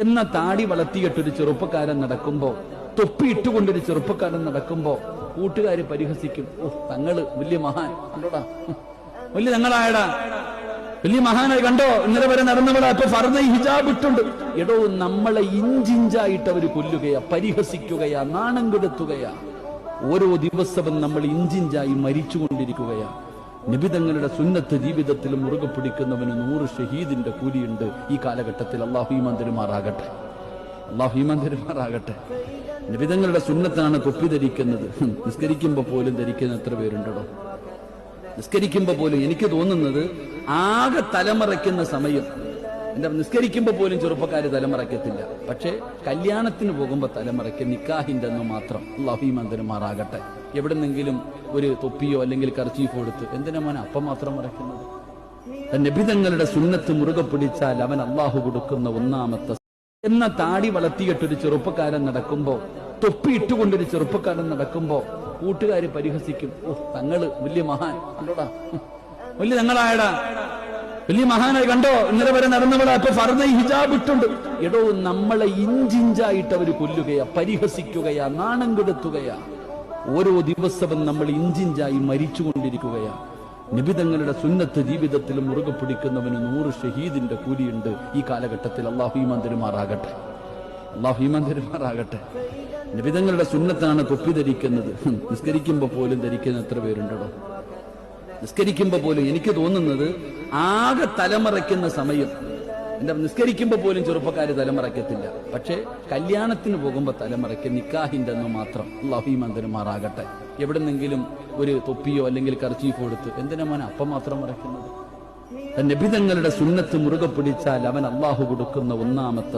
എന്ന താടി വളർത്തിയിട്ടൊരു ചെറുപ്പക്കാരൻ നടക്കുമ്പോ തൊപ്പി ഇട്ടുകൊണ്ടൊരു ചെറുപ്പക്കാരൻ നടക്കുമ്പോ കൂട്ടുകാര് പരിഹസിക്കും ഓ തങ്ങൾ വലിയ മഹാൻ കണ്ടോടാ. വലിയ തങ്ങളായടാ. വലിയ മഹാനായി കണ്ടോ? ഇന്നലെ വരെ നടന്നവളാ. ഇപ്പൊ ഫർദ ഹിജാബ് ഇട്ടുണ്ട്. എടോ നമ്മളെ ഇഞ്ചിഞ്ചായിട്ട് അവർ കൊല്ലുകയാ പരിഹസിക്കുകയാ നാണം കെടുത്തുകയാ. ഓരോ ദിവസവും നമ്മൾ ഇഞ്ചിഞ്ചായി മരിച്ചുകൊണ്ടിരിക്കുകയാ. നിബിതങ്ങളുടെ സുന്നത്ത് ജീവിതത്തിൽ മുറുകെ പിടിക്കുന്നവന് നൂറ് ഷഹീദിന്റെ കൂലിയുണ്ട്. ഈ കാലഘട്ടത്തിൽ അള്ളാഹു ഈമാൻ അള്ളാഹു ഈമാൻ നിബിതങ്ങളുടെ സുന്നത്താണ് തൊപ്പി ധരിക്കുന്നത്. നിസ്കരിക്കുമ്പോൾ നിസ്കരിക്കുമ്പോ പോലും ധരിക്കുന്ന എത്ര പേരുണ്ടോ നിസ്കരിക്കുമ്പോ പോലും എനിക്ക് തോന്നുന്നത് ആകെ തലമറയ്ക്കുന്ന സമയം. എന്റെ നിസ്കരിക്കുമ്പോൾ പോലും ചെറുപ്പക്കാർ തലമറയ്ക്കത്തില്ല. പക്ഷേ കല്യാണത്തിന് പോകുമ്പോൾ തലമുറയ്ക്ക് നിക്കാഹിന്റെ എന്ന് മാത്രം അള്ളാഹുമാൻ തരുമാറാകട്ടെ എവിടെന്നെങ്കിലും ഒരു തൊപ്പിയോ അല്ലെങ്കിൽ കർച്ചീഫോ എടുത്ത് എന്തിനാ മോനെ അപ്പം മാത്രം മറയ്ക്കുന്നത്? നബിതങ്ങളുടെ സുന്നത്ത് മുറുകെ പിടിച്ചാൽ അവൻ അള്ളാഹു കൊടുക്കുന്ന ഒന്നാമത്തെ എന്ന താടി വളർത്തിയിട്ടൊരു ചെറുപ്പക്കാരൻ നടക്കുമ്പോ തൊപ്പി ഇട്ടുകൊണ്ടൊരു ചെറുപ്പക്കാരൻ നടക്കുമ്പോ കൂട്ടുകാർ പരിഹസിക്കും ഓ തങ്ങൾ വലിയ മഹാൻ വലിയ തങ്ങളായടാ. വലിയ മഹാനായി കണ്ടോ? ഇന്നലെ വരെ നടന്നവളെ അപ്പൊ ഫർദ ഹിജാബ് ഇട്ടുണ്ട്. എടോ നമ്മളെ ഇഞ്ചിഞ്ചായിട്ട് അവർ കൊല്ലുകയാ പരിഹസിക്കുകയാ നാണം കെടുത്തുകയാ. ഓരോ ദിവസവും നമ്മൾ ഇഞ്ചിഞ്ചായി മരിച്ചുകൊണ്ടിരിക്കുകയാ. നിബിതങ്ങളുടെ സുന്നത്ത് ജീവിതത്തിൽ മുറുകെ പിടിക്കുന്നവന് നൂറ് ഷഹീദിന്റെ കൂലിയുണ്ട്. ഈ കാലഘട്ടത്തിൽ അള്ളാഹു ഈമാൻ തരുമാറാകട്ടെ. അള്ളാഹു തരുമാറാകട്ടെ. നിബിതങ്ങളുടെ സുന്നത്താണ് തൊപ്പി ധരിക്കുന്നത്. നിസ്കരിക്കുമ്പോ പോലും ധരിക്കുന്ന എത്ര പേരുണ്ടോ നിസ്കരിക്കുമ്പോ പോലും എനിക്ക് തോന്നുന്നത് ആകെ തലമറയ്ക്കുന്ന സമയം. എന്റെ നിസ്കരിക്കുമ്പോ പോലും ചെറുപ്പക്കാര് തലമറയ്ക്കത്തില്ല. പക്ഷേ കല്യാണത്തിന് പോകുമ്പോ തലമറയ്ക്ക് നിക്കാഹിന്റെ എന്ന് മാത്രം. എവിടെ എവിടെന്നെങ്കിലും ഒരു തൊപ്പിയോ അല്ലെങ്കിൽ കർച്ചീഫോ എടുത്ത് എന്തിനാ മോനെ അപ്പം മാത്രം മറയ്ക്കുന്നത്? നബിതങ്ങളുടെ സുന്നത്ത് മുറുകെ പിടിച്ചാൽ അവൻ അള്ളാഹു കൊടുക്കുന്ന ഒന്നാമത്തെ